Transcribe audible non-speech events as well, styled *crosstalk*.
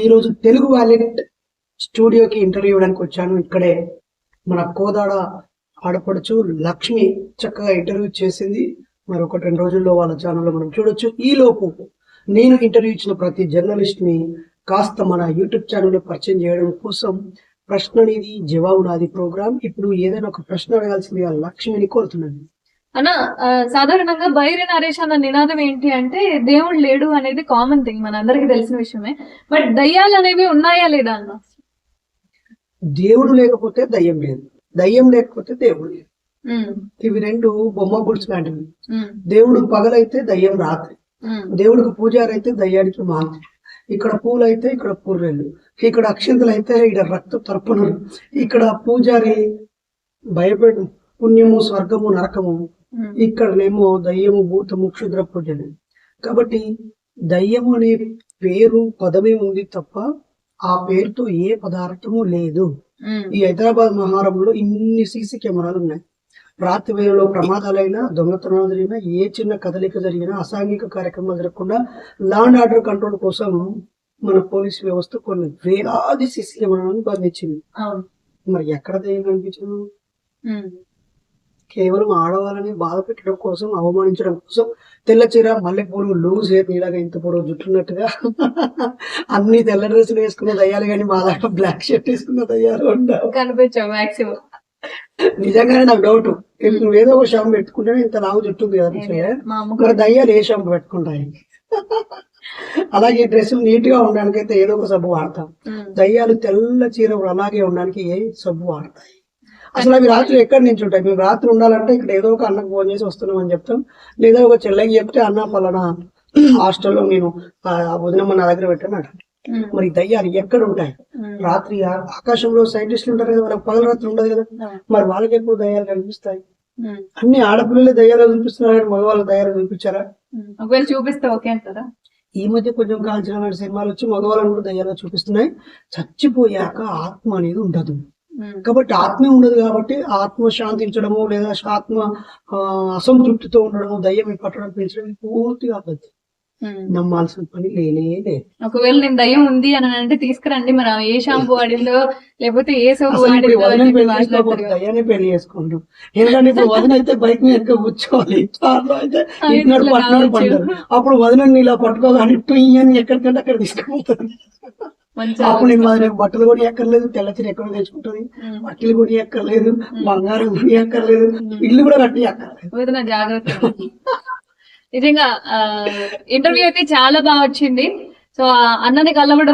ఈ రోజు తెలుగు వ్యాలెట్ స్టూడియోకి ఇంటర్వ్యూ ఇవ్వడానికి వచ్చాను. ఇక్కడే మన కోదాడ ఆడపడుచు లక్ష్మి చక్కగా ఇంటర్వ్యూ చేసింది. మరి ఒక రెండు రోజుల్లో వాళ్ళ ఛానల్లో మనం చూడొచ్చు. ఈ లోపు నేను ఇంటర్వ్యూ ఇచ్చిన ప్రతి జర్నలిస్ట్ని కాస్త మన యూట్యూబ్ ఛానల్లో పరిచయం చేయడం కోసం ప్రశ్న అనేది జవాబు నాది ప్రోగ్రామ్ ఇప్పుడు ఏదైనా ఒక ప్రశ్న అడగాల్సిందిగా లక్ష్మిని కోరుతున్నాను. అన్న సాధారణంగా బైరి నరేష్ అన్న నినాదం ఏంటి అంటే దేవుడు లేడు అనేది కామన్ థింగ్ మన అందరికి తెలిసిన విషయమే. బట్ దయ్యాలు అనేవి ఉన్నాయా లేదా అన్న? దేవుడు లేకపోతే దయ్యం లేదు. దయ్యం లేకపోతే దేవుడు లేదు. ఇవి రెండు బొమ్మ గుడ్స్ లాంటివి. దేవుడు పగలైతే దయ్యం రాత్రి. దేవుడికి పూజారి అయితే దయ్యానికి మాంత్రి. ఇక్కడ పూలు అయితే ఇక్కడ పూర్రెళ్ళు. ఇక్కడ అక్షంతలు అయితే ఇక్కడ రక్త తర్పణం ఇక్కడ పూజారి భయపెడు పుణ్యము స్వర్గము నరకము ఇక్కడనేమో దయ్యము భూతము క్షుద్ర పూజలు కాబట్టి దయ్యము అనే పేరు పదమే ఉంది తప్ప ఆ పేరుతో ఏ పదార్థము లేదు. ఉమ్, ఈ హైదరాబాద్ మహారంలో ఇన్ని సీసీ కెమెరాలు ఉన్నాయి. రాత్రి వేళలో ప్రమాదాలైనా దొంగతనాలు జరిగినా ఏ చిన్న కదలిక జరిగినా అసాంఘిక కార్యక్రమాలు జరగకుండా లాండ్ ఆర్డర్ కంట్రోల్ కోసం మన పోలీస్ వ్యవస్థ కొన్ని వేలాది సీసీ కెమెరాలను బంధించింది. మరి ఎక్కడ దయ్యం కనిపించదు? ఉమ్, కేవలం ఆడవాళ్ళని బాధ పెట్టడం కోసం అవమానించడం కోసం తెల్ల చీర మల్లెపూలు లూజ్ హెయిర్ ఇలాగ ఇంత పొడవు జుట్టున్నట్టుగా. అన్ని తెల్ల డ్రెస్సులు వేసుకున్న దయ్యాలు కానీ మా దాంట్లో బ్లాక్ షర్ట్ వేసుకున్న దయ్యాలు ఉండవు. కనిపించావు మాక్సిమం నిజంగానే నాకు డౌట్ నువ్వు ఏదో ఒక షాంపు పెట్టుకుంటే ఇంత లావు జుట్టు ఉంది కదా దయ్యాలు ఏ షాంపు పెట్టుకుంటాయి? అలాగే డ్రెస్సులు నీట్గా ఉండడానికి అయితే ఏదో ఒక సబ్బు వాడతాం. దయ్యాలు తెల్ల చీర అలాగే ఉండడానికి ఏ సబ్బు వాడతాయి? అసలు అవి రాత్రి ఎక్కడి నుంచి ఉంటాయి? మేము రాత్రి ఉండాలంటే ఇక్కడ ఏదో ఒక అన్నకు ఫోన్ చేసి వస్తున్నాం అని చెప్తాం. లేదా ఒక చెల్లెకి చెప్తే అన్న పలానా హాస్టల్లో నేను వదినమ్మ నా దగ్గర పెట్టాను అంట మరి దయ్యాలు ఎక్కడ ఉంటాయి? రాత్రి ఆకాశంలో సైంటిస్టులు ఉంటారు కదా వాళ్ళకి పగల రాత్రి ఉండదు కదా. మరి వాళ్ళకి ఎప్పుడు దయ్యాలు కనిపిస్తాయి? అన్ని ఆడపిల్లలే దయ్యాలు చూపిస్తున్నారు కానీ మగవాళ్ళ దయ్యాలు చూపించారా. ఒకవేళ చూపిస్తే ఓకే అంటారా? ఈ మధ్య కొంచెం కాంచన సినిమాలు వచ్చి మగవాళ్ళని కూడా దయ్యాలు చూపిస్తున్నాయి. చచ్చిపోయాక ఆత్మ అనేది ఉండదు. కాబట్టి ఆత్మే ఉండదు కాబట్టి ఆత్మ శాంతించడము లేదా ఆత్మ అసంతృప్తితో ఉండడము దయ్యం పట్టడం పెంచడం పూర్తిగా అబద్ధం. నమ్మాల్సిన పని లేనే లేదు. ఒకవేళ నేను దయ్యం ఉంది అని అంటే తీసుకురండి మరి ఆమె ఏ షాంపూ *laughs* వాడిందో లేకపోతే ఏ సోప్ వాడిందో. దయ్యాన్ని పెళ్ళి చేసుకుంటాం. ఎందుకంటే ఇప్పుడు వదిన అయితే బైక్ మీద వెనక కూర్చోవాలి. కార్లో అయితే పట్టినాడు. పంటారు అప్పుడు వదిన ఇలా పట్టుకోగానే టుయ్యని ఎక్కడికంటే అక్కడ తీసుకుపోతుంది అప్పుడు నేను వదిన బట్టలు కూడా ఎక్కర్లేదు తెల్ల చీర ఎక్కడ తెచ్చుకుంటుంది. బట్టలు కూడా ఎక్కర్లేదు బంగారం కూడా ఎక్కర్లేదు ఇల్లు కూడా కట్టి ఎక్కర్లేదు. జాగ్రత్త. నిజంగా ఇంటర్వ్యూ అయితే చాలా బాగా వచ్చింది. సో అన్నని కలవడం